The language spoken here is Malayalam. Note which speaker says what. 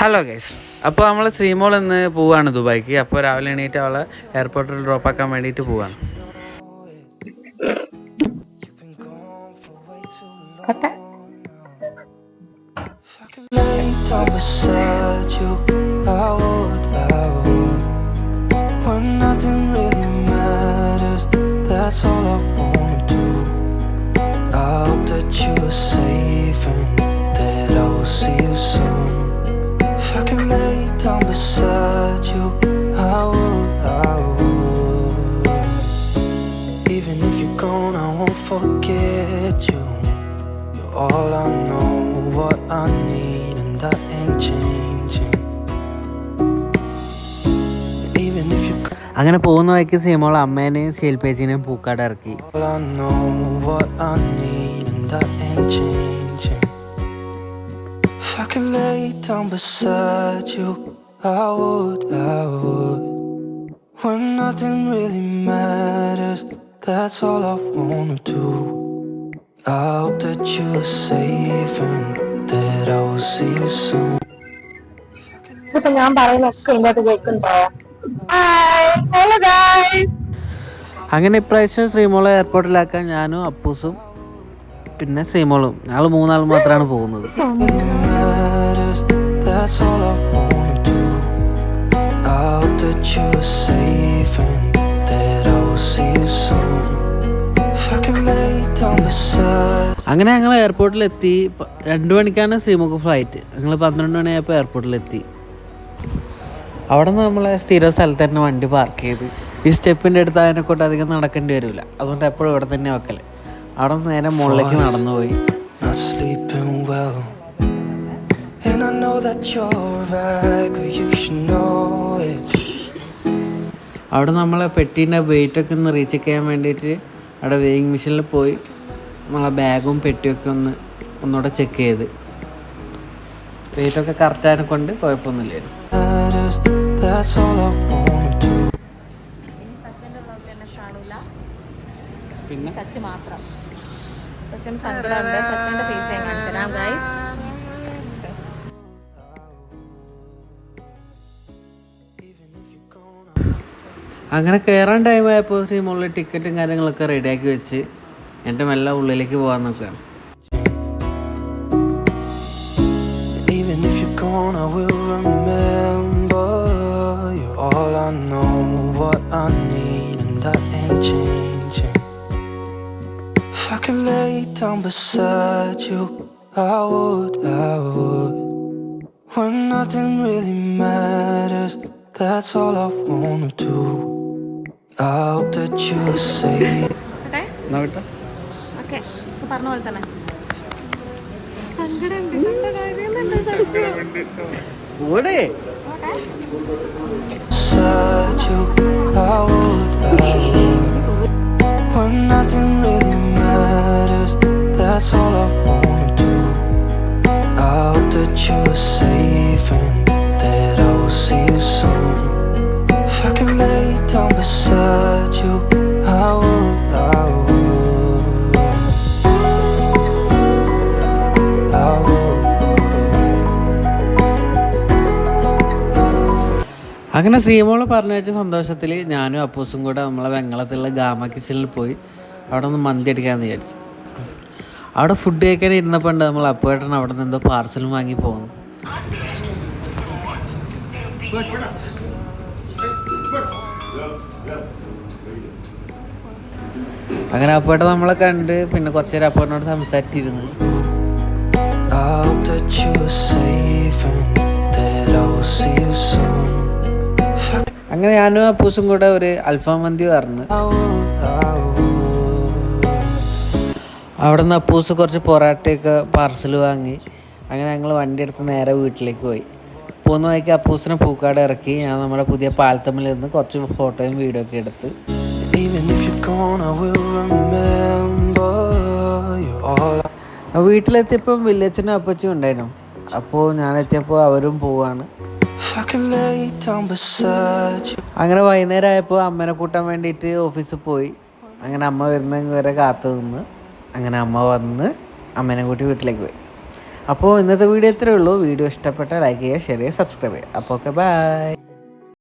Speaker 1: ഹലോ ഗൈസ് അപ്പോൾ നമ്മൾ ശ്രീമോൾ ഇന്ന് പോവാണ് ദുബായിക്ക്. അപ്പോൾ രാവിലെ എണീറ്റ് അവളെ എയർപോർട്ടിൽ ഡ്രോപ്പ് ആക്കാൻ വേണ്ടിയിട്ട് പോവാണ്.
Speaker 2: Lay could lay down beside you, I would, I would. Even if you're gone, I won't forget you. You're all I know, what I need, and that ain't changing. Even if you're
Speaker 1: അങ്ങനെ പോകുന്ന വഴിക്ക് ശ്രീമോൾ അമ്മേനെയും ശില്പേച്ചിനെയും പൂക്കാട് ഇറക്കി
Speaker 2: all I know, what I need, and that ain't changing. If I could lay down beside you, I would, I would. When nothing really matters, that's all I wanna do. I hope that you are safe and that I will see you soon.
Speaker 3: ഇതിപ്പോ ഞാൻ പറയുന്നൊക്കെ ഇങ്ങോട്ട് കേൾക്കുന്നുണ്ടോ ഹലോ ഗായ്സ്
Speaker 1: അങ്ങനെ ഇപ്രാവശ്യം ശ്രീമോളെ എയർപോർട്ടിലാക്കാൻ ഞാനും അപ്പൂസും പിന്നെ ശ്രീമോളും ഞങ്ങൾ മൂന്നാൾ മാത്രമാണ് പോകുന്നത്.
Speaker 2: That's all I wanna do. I hope that you are safe and that I will see you soon. If I can lay down beside
Speaker 1: അങ്ങനെ ഞങ്ങൾ എയർപോർട്ടിലെത്തി രണ്ട് മണിക്കാണ് ശ്രീമുഖ ഫ്ലൈറ്റ് ഞങ്ങൾ പന്ത്രണ്ട് മണിയായപ്പോൾ എയർപോർട്ടിലെത്തി അവിടെ നിന്ന് നമ്മളെ സ്ഥിര സ്ഥലത്ത് തന്നെ വണ്ടി പാർക്ക് ചെയ്ത്. ഈ സ്റ്റെപ്പിന്റെ അടുത്ത് അതിനെ കൊണ്ട് അധികം നടക്കേണ്ടി വരില്ല അതുകൊണ്ട് എപ്പോഴും ഇവിടെ തന്നെ വെക്കൽ. അവിടെ നിന്ന് നേരെ മുകളിലേക്ക് നടന്നു പോയി അവിടെ നമ്മളെ പെട്ടീന്റെ വെയിറ്റൊക്കെ ഒന്ന് റീച്ച് ചെയ്യാൻ വേണ്ടിയിട്ട് അവിടെ വെയിങ് മെഷീനിൽ പോയി നമ്മളെ ബാഗും പെട്ടിയൊക്കെ ഒന്ന് ഒന്നുകൂടെ ചെക്ക് ചെയ്ത്. വെയിറ്റൊക്കെ കറക്റ്റായതിനെ കൊണ്ട് കുഴപ്പമൊന്നുമില്ലായിരുന്നു. പിന്നെ?
Speaker 3: സച്ച് മാത്രം. സച്ചിൻ സങ്കടമുണ്ട് സച്ചിന്റെ ഫേസ് ഞാൻ കാണിച്ചു തരാം ഗൈസ്
Speaker 1: അങ്ങനെ കയറാൻ ടൈമായപ്പോൾ ശ്രീ മുള്ളി ടിക്കറ്റും കാര്യങ്ങളൊക്കെ റെഡിയാക്കി വെച്ച് എന്റെ മെല്ല ഉള്ളിലേക്ക് പോകാൻ നോക്കുകയാണ്
Speaker 2: I could lay down beside you, I would, I would. When nothing really matters, that's all I wanna do.
Speaker 3: Okay പറഞ്ഞ പോലെ തന്നെ
Speaker 1: ഓടേ
Speaker 2: beside you, I would, I would. When nothing really matters, that's all I wanna do. I hope that you are safe and that I will see you soon. If I can lay down beside
Speaker 1: അങ്ങനെ ശ്രീമോൾ പറഞ്ഞു വെച്ച സന്തോഷത്തിൽ ഞാനും അപ്പൂസും കൂടെ നമ്മളെ വെങ്ങളത്തിലുള്ള ഗാമ കിച്ചണിൽ പോയി അവിടെ ഒന്ന് മന്തി അടിക്കാമെന്ന് വിചാരിച്ചു. അവിടെ ഫുഡ് കഴിക്കാൻ ഇരുന്നപ്പോൾ ഉണ്ട് നമ്മൾ അപ്പുവേട്ടൻ അവിടെ നിന്ന് എന്തോ പാർസലും വാങ്ങി പോകുന്നു അങ്ങനെ അപ്പുവേട്ടൻ നമ്മളെ കണ്ട് പിന്നെ കുറച്ച് നേരം അപ്പുവേട്ടനോട് സംസാരിച്ചിരുന്നു. അങ്ങനെ ഞാനും അപ്പൂസും കൂടെ ഒരു അൽഫാം മന്തി പറഞ്ഞു. അവിടെ നിന്ന് അപ്പൂസ് കുറച്ച് പൊറാട്ടയൊക്കെ പാർസൽ വാങ്ങി. അങ്ങനെ ഞങ്ങൾ വണ്ടി എടുത്ത് നേരെ വീട്ടിലേക്ക് പോയി. പോകുന്ന വഴിക്ക് അപ്പൂസിനെ പൂക്കാട് ഇറക്കി. ഞാൻ നമ്മുടെ പുതിയ പാലത്തമ്മിൽ നിന്ന് കുറച്ച് ഫോട്ടോയും വീഡിയോ ഒക്കെ എടുത്ത്. വീട്ടിലെത്തിയപ്പം വില്ലേച്ചനും അപ്പച്ചും ഉണ്ടായിരുന്നു. അപ്പോൾ ഞാൻ എത്തിയപ്പോൾ അവരും പോവാണ്. അങ്ങനെ വൈകുന്നേരം ആയപ്പോൾ അമ്മനെ കൂട്ടാൻ വേണ്ടിയിട്ട് ഓഫീസിൽ പോയി. അങ്ങനെ അമ്മ വരുന്ന വരെ കാത്തു നിന്ന് അങ്ങനെ അമ്മ വന്ന് അമ്മേനെ കൂട്ടി വീട്ടിലേക്ക് പോയി. അപ്പോൾ ഇന്നത്തെ വീഡിയോ ഇത്രയേ ഉള്ളൂ. വീഡിയോ ഇഷ്ടപ്പെട്ട ലൈക്ക് ചെയ്യുക ഷെയർ ചെയ്യുക സബ്സ്ക്രൈബ് ചെയ്യുക. അപ്പോൾ ഓക്കെ ബൈ